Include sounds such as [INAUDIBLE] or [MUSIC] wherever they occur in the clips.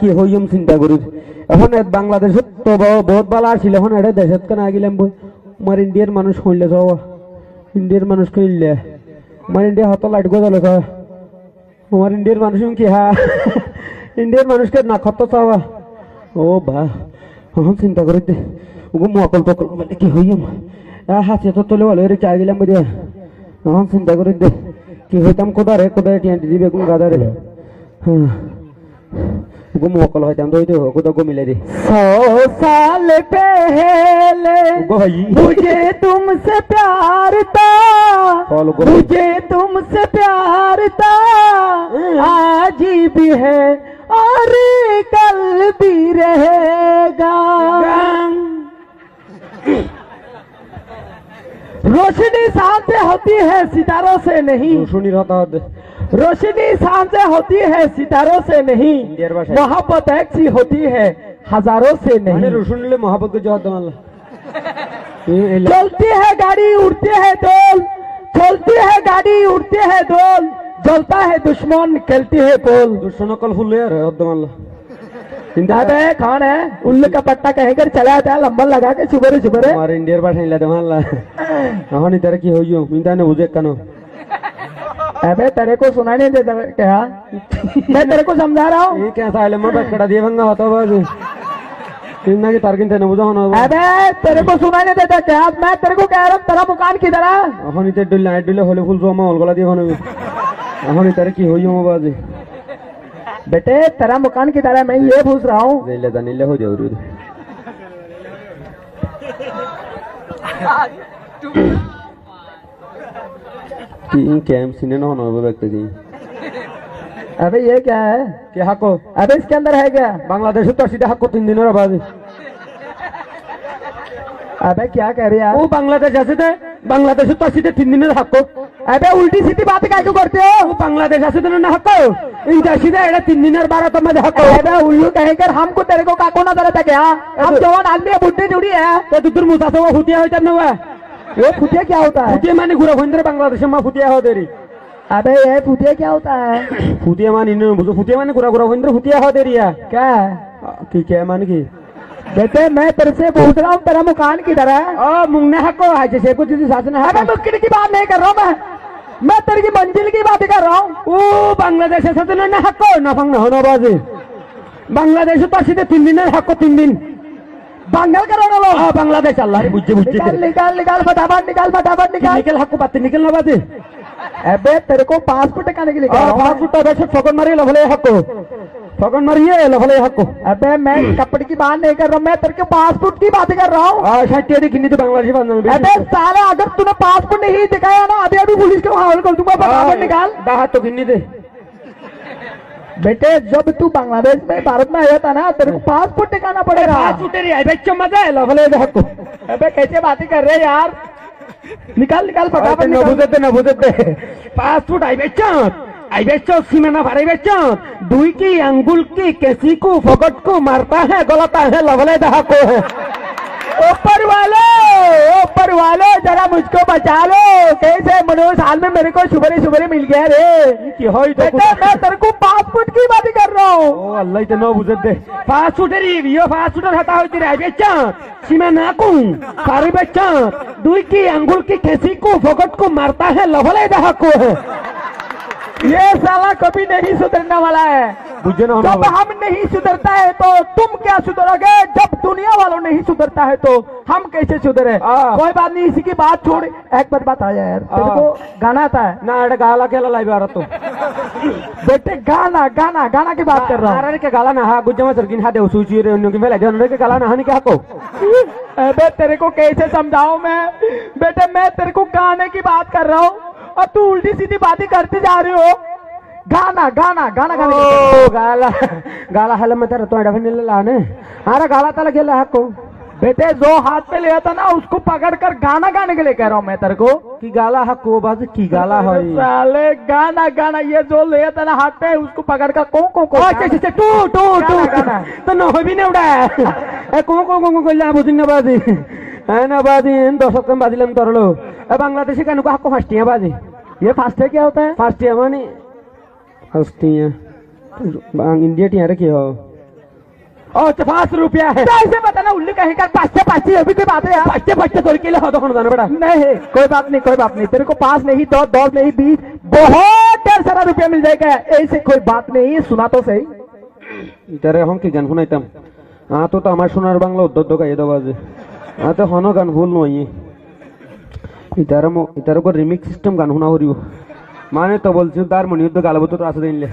কি হইম চিন্তা করি এখন এ বাংলাদেশত তো বহুত বালা আছিল, এখন এটা দেশত কেন আগিলাম বই। আমার ইন্ডিয়ার মানুষ হইলে যাওয়া ইন্ডিয়ার মানুষ কইলে আমার ইন্ডিয়া হত লাইট গজালে তো আমার ইন্ডিয়ার মানুষ কি, হা? ইন্ডিয়ার মানুষকে না খত চাওয়া ও বা এখন চিন্তা করি দে। ওগো মকল তকল মানে কি হইম? হাতে তো তোলে ভালো রেখে আগিলাম বই এখন চিন্তা করি দে। কি হইতাম কোদারে কোদারে টিয়া দিবে কোন গাদারে হ্যাঁ गो मोकल होता हम तो इधर हो कुदा गो मिले दे सौ साल पहले मुझे तुमसे प्यार था। मुझे तुमसे प्यार था। आज भी है और कल भी रहेगा। रोशनी शाम से होती है सितारों से नहीं। सुनी रहता है रोशनी शान से होती है सितारों से नहीं। मोहब्बत एक सी होती है हज़ारों से नहीं। रोशन मोहब्बत को जवाब [LAUGHS] चलती है गाड़ी उड़ती है डोल चलती है गाड़ी उड़ती है डोल जलता है दुश्मन खेलती है पोल। दुश्मन कल फुल इंदा है कौन है उल्लू का पट्टा कहकर कर चला था लंबा लगा के सुबह सुबह इंडियर पास नहीं लगा मान ला [LAUGHS] हाँ, तरक्की ने बुझे कनो। अबे तेरे को सुनाई नहीं देता क्या मैं तेरे को समझा रहा हूँ এই কেসা আইলে মোটা কড়া দিয়ে ভাঙা হতো বাজ তিন নাকি তার কিনতে না বুঝা হনো अबे तेरे को सुनाई नहीं देता क्या मैं तेरे को कह रहा हूँ तेरा मकान किधर है এখন ইতে ডুল নাইট ডুলে হলে ফুল জমা হল গলা দিয়ে হনো এখন ইতারে কি হইও বাজে बेटे तेरा मकान किधर है मैं ये पूछ रहा हूँ জেলে জানিলে হই যাও রে तीन कैम सीने नॉनवेज देखते जी अबे ये क्या है कि हको अबे इसके अंदर है क्या बांग्लादेश तो सीधा हको तीन दिनों बाद अबे क्या कह रही है वो बांग्लादेश जैसे थे बांग्लादेश तो सीधे तीन दिनों हको अबे उल्टी सीधी बात क्या क्यों करते हो वो बांग्लादेश जैसे तो ना हको इनका सीधा एड़ा तीन दिन बारह तो मैं हको अबे उल्लू कहेगा हमको तेरे को काको ना जरा क्या हम जवान आदमी बुढ़े जुड़ी है तो दूर मुसाफे वो हुतिया हो जाने वाला वो फुटिया क्या होता है? फुटिया माने घूरा भंडरे बांग्लादेश में फुटिया हो तेरी। अबे ये फुटिया क्या होता है? फुटिया माने इन्होंने बोलो फुटिया माने घूरा घूरा भंडरे फुटिया हो तेरी है। क्या? की क्या माने की? बेटे मैं तेरे से पूछ रहा हूँ तेरा मुकान की तरह ओ मुंगने हको है जैसे कुछ शासन है। अबे मुस्किल की बात नहीं कर रहा हूँ मैं। मैं तेरे की मंजिल की बात कर रहा हूँ। ओ बांग्लादेश से तो ना हको ना फंग ना होना बाजी। बांग्लादेश तो सीधे तीन दिन है हको तीन दिन। बांगल कराने लो हाँ बांग्लादेश चल रहा है बुझे बुझे निकाल निकाल निकाल फटाफट निकाल फटाफट निकाल। निकल हक पाते निकल ना पाते अबे तेरे को पाँच फुट टकाने के लिए हाँ, पाँच फुट तो वैसे फगन मरी लफले हक। को फोकन मरी है लफले हक। को अबे मैं हम्म। कपड़े की बात नहीं कर रहा मैं तेरे को पासपोर्ट की बात कर रहा हूँ। हाँ, शायद किन्नी तो बांग्लादेश अबे साले अगर तूने पासपोर्ट नहीं दिखाया ना अभी अभी पुलिस के हवाले हाँ, निकाल। तो किन्नी दे बेटे जब तू बांग्लादेश में भारत में आया था ना तेरे को पासपोर्ट दिखाना पड़ेगा পাসপোর্টের আই বেচ্চ মজা লফলে হাকো अबे कैसे बातें कर रहे हैं यार निकाल निकाल फटाफट না निकाल বুঝতে না বুঝতে পাসপোর্ট আই বেচ্চ আই বেচ্চ সীমানা ভারে বেচ্চ দুই কি আঙ্গুল কি কেসি को फगट को मारता है गलता है लफले दहाको है ऊपर वाले ऊपर वाले जरा मुझको बचा लो। कैसे मनोज हाल में मेरे को सुबह सुबह मिल गया रे। तो मैं तेरे को की बात कर रहा हूँ। अल्लाह इतना बुझत दे। पाँच हटा होती रहा बेचा। सीमा नाकू सारी बेचा। दुई की अंगुल की खेसी को फोकट को मारता है लवल है। ये साला कभी नहीं सुधरने वाला है। जब हम नहीं सुधरता है तो तुम क्या सुधरोगे? जब दुनिया वालों नहीं सुधरता है तो हम कैसे सुधरे? कोई बात नहीं इसी की बात छोड़ एक बार बात आया यार। तेरे को गाना आता है। ना अरे गाला लाइव आ रहा तुम बेटे गाना गाना गाना की बात कर रहा हूँ। गाला ना हाँ गुजमा सरकिन हाँ देव सूची की मेला जन के गाला हाँ, नहा क्या को अबे तेरे को कैसे समझाऊ मैं? बेटे मैं तेरे को गाने की बात कर रहा हूँ। और तू उल्टी सीधी बातें करते जा रही हो। गाना गाना गाना गाने। गाला गाला हल में तेरा तो डबिन लाने। अरे गाला तला गेला हको बेटे जो हाथ पे लिया था ना उसको पकड़ कर गाना गाने के लिए कह रहा हूँ मैं तेरे को। कि गाला हको बाज की गाला है? साले गाना गाना ये जो लिया था ना हाथ पे उसको पकड़ कर को को को टू टू टू। तो नो भी नहीं उड़ा है। उड़ाया को को को को ला बुझने बाजी। है ना बाजी इन दोस्तों के बाजी लम तोड़ लो बांग्लादेशी का नुकाह को हस्टिया बाजी। ये फास्ट है क्या होता है? फास्ट है मानी? फास्टिया इंडिया टिया रखी हो। और तो पाँच रुपया है। तो ऐसे बताना उल्लू कहीं का पाँचे पाँचे अभी तो बात है यार? पाँचे पाँचे तोड़ के लिए दोनों जाना बड़ा नहीं। कोई बात नहीं कोई बात नहीं। तेरे को पास नहीं दो दो नहीं बीस। बहुत ढेर सारा रुपया मिल जाएगा। ऐसे कोई बात नहीं सुना तो सही। तेरे हम की गान सुनाइतम हाँ तो, तो हमारे सोनार बांग्ला उद्योग ये दो बाजे। हाँ तो हनो गान भूल नहीं ইতারে ইতার উপর রিমিক্স সিস্টেম গান শুনা করিব। মানে তো বলছি তার মনে উদ্যোগ গালব তো আছে দিনলে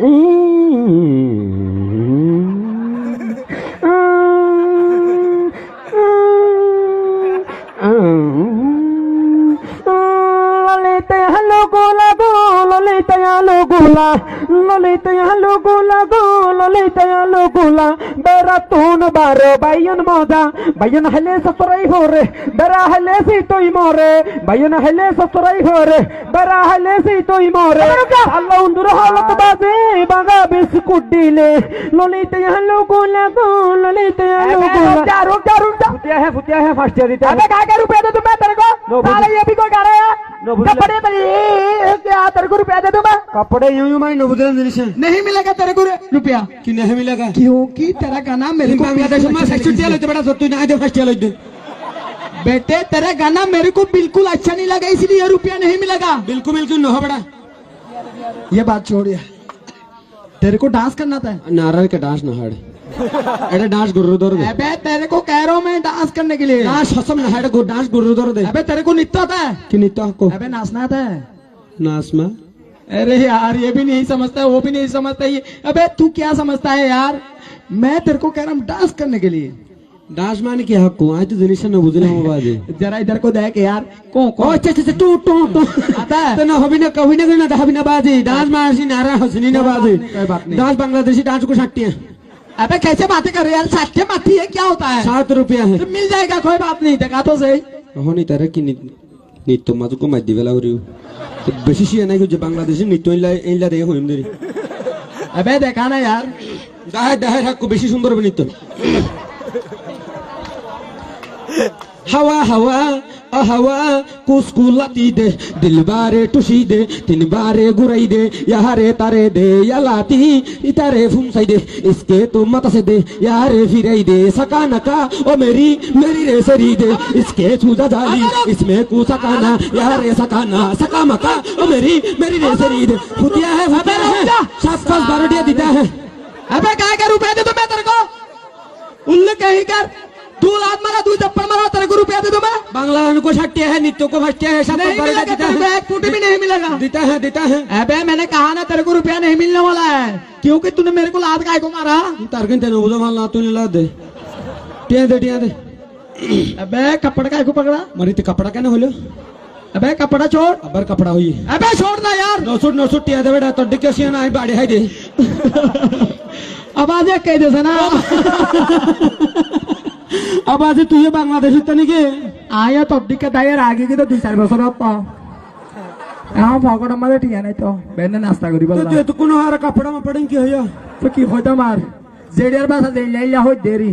ললিতে कौन बारो बयन मोदा बयन हले ससुरई हो रे डरा हले सी तो मोरे बयन हले ससुरई हो रे डरा हले सी तो मोरे अल्लाह उन उंदुर हालत बाजे बगा बिस्कुटी ले लोलित यहाँ लोगो लगो लोलित यहाँ लोगों रुक रुक रुक फुटिया है फुटिया है फ़र्स्ट ईयर अबे का का रुपए दो मैं तेरे को साले ये भी कोई कर रहा है नो भूल को रुपया दे दूँगा कपड़े यूँ यूँ मैं नब्बे दिन से। नहीं मिलेगा तेरे को रुपया। कि नहीं मिलेगा? क्योंकि तेरा गाना मेरे को छुट्टियाँ अच्छा लेते बड़ा सोतू ना दे फ़र्स्ट लेते बेटे तेरा गाना मेरे को बिल्कुल अच्छा नहीं लगा इसलिए रुपया नहीं मिलेगा। बिल्कुल बिल्कुल न बड़ा। ये बात छोड़िए तेरे को डांस करना था? नारायण का डांस नहाड़ अरे डांस गुरुदोर दे। अबे तेरे को कह रहा हूँ मैं डांस करने के लिए। डांस हसम नहाड़ डांस गुरुदोर दे। अबे तेरे को नित्ता था? कि नित्ता को? अबे नाचना था? नाचना? अरे यार ये भी नहीं समझता वो भी नहीं समझता ये। अबे तू क्या समझता है यार? मैं तेरे को कह रहा हूँ डांस करने के लिए। डांस मान के हक को आयतु तो दिलिशन न बुझले हम बाजे। [LAUGHS] जरा इधर को देख यार को को अच्छे अच्छे टू अच्छा, टू टू आता है। तो ना हबी ना कभी ना ना हबी ना बाजे। डांस अच्छा। मान मारसी नारा हसनी ना बाजे। डांस बांग्लादेशी डांस को छाटती है। अबे कैसे बातें कर रहे हैं साठ माथी है क्या होता है? सात रुपया है। तो मिल जाएगा कोई बात नहीं देखा तो सही। होनी तरह की नहीं নৃত্য মাজু কমাই দিবে লাউরিও বেশি শিয়া নাই যে বাংলাদেশের নৃত্য ইনলা ইনলা দেখে হইম দেরি আবে দেখা না यार দাহে দাহে থাকো বেশি সুন্দর হবে নৃত্য। হাওয়া হাওয়া हवा कुस्कुलती दे दिल बारे टुशी दे तीन बारे गुराई दे यारे तारे दे यलाती लाती इतारे फुमसई दे इसके तो मत से दे यारे फिराई दे सका नका ओ मेरी मेरी रे सरी दे इसके छूजा जाली इसमें कू सकाना यारे सकाना सका मका ओ मेरी मेरी रे सरी दे। खुदिया है फतेह है शास्त्र बारडिया दीदा है। अबे क्या करूँ पैदे तो मैं तेरे को उल्लू कहीं कर। तू लात मारा तू चप्पल मारा तेरे को रुपया दे दो मैं बांग्ला को छट्टिया है नित्य को फट्टिया है सात नहीं मिलेगा तेरे को है एक फुट भी नहीं मिलेगा। देता है देता है। अबे मैंने कहा ना तेरे को रुपया नहीं मिलने वाला है। क्योंकि तूने मेरे को लात काय को मारा। तारकन तेने उधर माल ना तूने ला दे टिया दे टिया दे। अबे कपड़ा काय को पकड़ा। मरी ते कपड़ा कहने होलो अबे कपड़ा छोड़। अबर कपड़ा हुई। अबे छोड़ ना यार। नौ सौ नौ सौ टिया दे बेटा तो डिक्के सियाना? आई बाड़े है दे। [LAUGHS] अब आज कह दे ना [LAUGHS] [LAUGHS] আবার তুই তুইও বাংলাদেশ নাকি? আয়া তোর দিকে দায়ের আগে কিন্তু দুই চার বছর হতো। আমার নাই নাস্তা কোনো কাপড় মাপড় কি হইয়া? তো কি হইতাম আর? জেডিয়ার বাসা দেরি।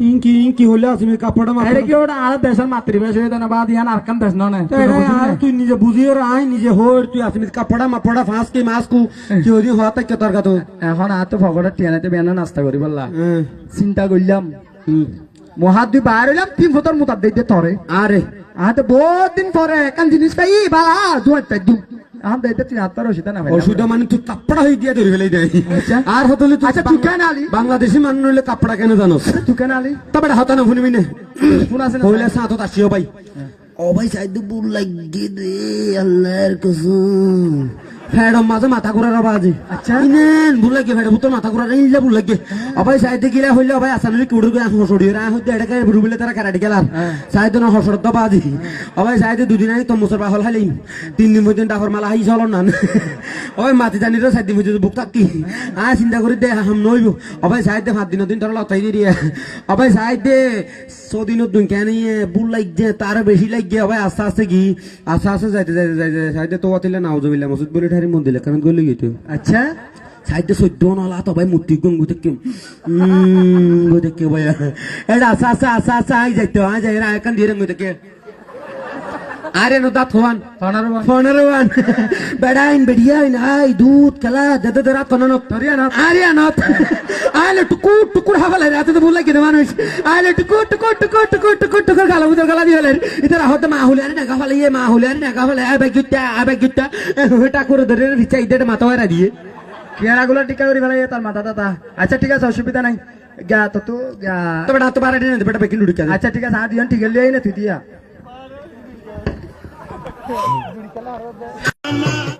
ఇంకి ఇంకి హోలే అసమే కపడ మా అరే కివడ ఆ దేశం మాతృభాష ఏదన బాద్ యాన అర్కం దేశ నోనే यार तू निजे बुझियो रा आय निजे होर तू असमित कपड़ा मपड़ा फांस के मास को जोरी হতে কে তরকা তো এখন আ তো ফগড়া টিয়ানাতে বেনা নাস্তা করি বললা চিন্তা করলাম মহাদ্বি বাইর হইলাম তিন ফতর মুতাব দে তরে আরে আতে বহুত দিন পরে কান জিনিস পাই বালা দুয়ার তাই আহ দেইতে তিন হাত্তর ওষুধ না ওষুধ মানে তুই কাপড়া হয়ে দিয়া ধরে ফেলে দেয় আচ্ছা। আর হতলে তুই আচ্ছা, তুই কেন আলি? বাংলাদেশি মানুষ হইলে কাপড়া কেন জানোস তুই কেন আলি তবে হাতা না শুনিবি না ফোন আছে না হইলে সাথত আসিও ভাই ও ভাই সাইদ বুল লাগে রে আল্লাহর কসম ফেডম মাঝে মাথা ঘুরার আবাজ আচ্ছা। ইনেন ভুল লাগে ফেড ভূতর মাথা ঘুরার ইনলে ভুল লাগে। অবাই সাইডে গিলা হইলে অবাই আসানুলি কুড়ু গে হসড়ি রা হইতে এটাকে বুড়ুবিলে তারা কারাটি গেলার সাইডে না হসড় দবা আজি। অবাই সাইডে দুদিন আই তো মুসর বাহল হাইলিম তিন দিন পর্যন্ত ডাফর মালা হাই চলন না অবাই মাতি জানি সাইড দিন পর্যন্ত বুক থাকি আ চিন্তা করি দে হাম নইব অবাই সাইডে পাঁচ দিন দিন তোর লতাই দিয়ে অবাই সাইডে ছদিনত দুই কেন বুল লাগছে তার বেশি লাগছে অবাই আস্তে আস্তে কি আস্তে আস্তে যাইতে যাইতে যাইতে সাইডে তো অতিলে নাও জমিলা মসজিদ বলে ঠারি মন্দিরে কারণ গলি গিয়ে আচ্ছা সাইডে সদ্য নলা তো ভাই, মূর্তি গঙ্গু থেকে গো থেকে ভাই। এটা আসা আসা আসা আসা, আই যাইতো, আই যাই রা এখান দিয়ে গো থেকে ಆರೇನು ದಾತ್ ಹೋವಾನ್ ಫೋನರವಾನ್ ಬೆಡಾಯಿನ್ ಬೆಡಿಯಾಯಿನ್ ಆಯ್ ದೂತ್ ಕಲ ದದದರ ತೊನನೋ ಆರ್ಯಾನಾಥ್ ಆಲೆ ಟುಕು ಟುಕುಡ್ ಹವಲ ರಾತದ ಬುಲ್ಲಕ್ಕೆ ನವಾನು ಆಲೆ ಟುಕು ಟುಕು ಟುಕು ಟುಕು ಟುಕು ಟುಕು ಕಲ ಉದ ಕಲ ದಿವಲ ಇದರ ಹೊತ್ತ ಮಾಹುಲಾರ ನಗವಲ ಏ ಮಾಹುಲಾರ ನಗವಲ ಆ ಬಗ್ಗಿತ್ತ ಆ ಬಗ್ಗಿತ್ತ ಹುಟ ಕುರುದರೆ ವಿಚ ಇದ್ದೆಡೆ ಮಾತವಾರ ದಿಯೆ কেয়ারাগুলো টিকা করে ফেলাই তার মাথা দাদা আচ্ছা ঠিক আছে অসুবিধা নাই গা তো তো গা তো বেটা তো বাড়ি বেটা বেকিন ঢুকে আচ্ছা ঠিক আছে আর দিন ঠিক লিয়ে না তুই দিয়া Come on.